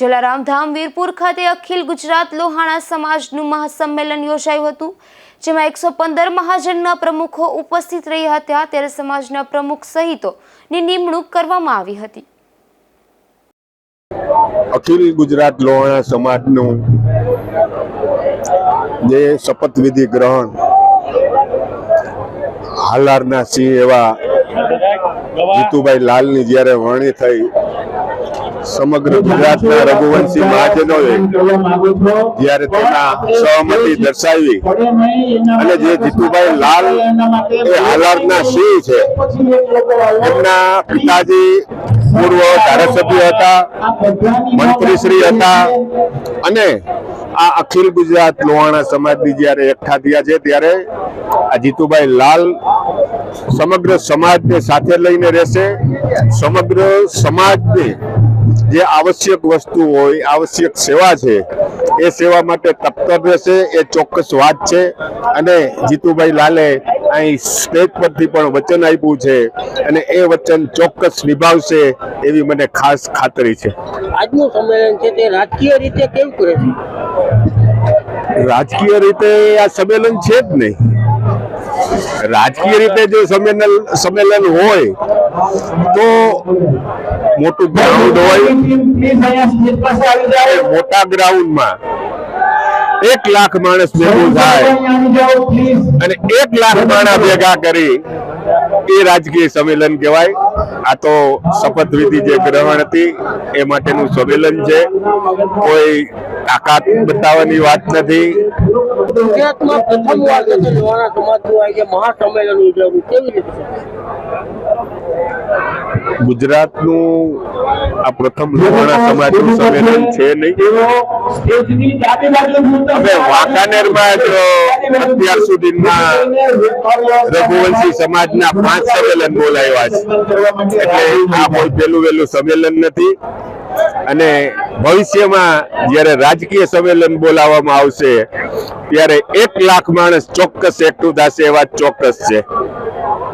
જલારામ ધામ વીરપુર ખાતે અખિલ ગુજરાત લોહાણા સમાજનું મહાસંમેલન યોજાયું હતું, જેમાં એકસો પંદર મહાજનના પ્રમુખો ઉપસ્થિત રહ્યા હતા. ત્યારે સમાજના પ્રમુખ સહિતોની નિમણૂક કરવામાં આવી હતી. અખિલ ગુજરાત લોહાણા સમાજનું જે શપથવિધિ ગ્રહણ હાલારના સિંહ એવા જીતુભાઈ લાલની જ્યારે વરણી થઈ સમગ્ર ગુજરાતના રઘુવંશી મહાજનોએ જ્યારે તેના સહમતી દર્શાવી અને જે જીતુભાઈ લાલ એ હાલારના સિંહ છે, એમના પિતાજી પૂર્વ ધારાસભ્ય હતા, મંત્રીશ્રી હતા અને આ અખિલ ગુજરાત લોહાણા સમાજની જ્યારે એકઠા થયા છે, ત્યારે આ જીતુભાઈ લાલ સમગ્ર સમાજને સાથે લઈને રહેશે, સમગ્ર સમાજને જે આવશ્યક વસ્તુ હોય આવશ્યક સેવા છે એ સેવા માટે તપ્તર રહેશે એ ચોક્કસ વાત છે. અને જીતુભાઈ લાલે અહીં સ્ટેજ પરથી પણ વચન આપ્યું છે અને એ વચન ચોક્કસ નિભાવશે એવી મને ખાસ ખાતરી છે. આજનું સંમેલન છે તે રાજકીય રીતે કેવું કરે છે રાજકીય રીતે આ સંમેલન છે જ નહીં. રાજકીય રીતે જો સંમેલન સંમેલન હોય, તો મોટું ગ્રાઉન્ડ હોય. મોટા ગ્રાઉન્ડમાં એક લાખ માણસ ભેગું થાય અને એક લાખ માણસ ભેગા કરી એ રાજકીય સંમેલન કહેવાય. આ તો શપથવિધિ જે ગ્રહણ હતી, એ માટેનું સંમેલન છે. કોઈ તાકાત બતાવવાની વાત નથી. ગુજરાતમાં પ્રથમ વાર છે સમાજનું આ જે મહાસંમેલન ઉજવવું કેવી રીતે ગુજરાતનું આ પ્રથમ લોહાણા સમાજનું સંમેલન છે નહીં? હવે વાંકાનેરમાં જ અત્યાર ના રઘુવંશી સમાજના પાંચ સંમેલન બોલાવ્યા છે. એટલે આ બહુ પેલું વેલું સંમેલન નથી. અને ભવિષ્યમાં જ્યારે રાજકીય સંમેલન બોલાવવામાં આવશે, ત્યારે એક લાખ માણસ ચોક્કસ એકઠું થશે એ વાત ચોક્કસ છે.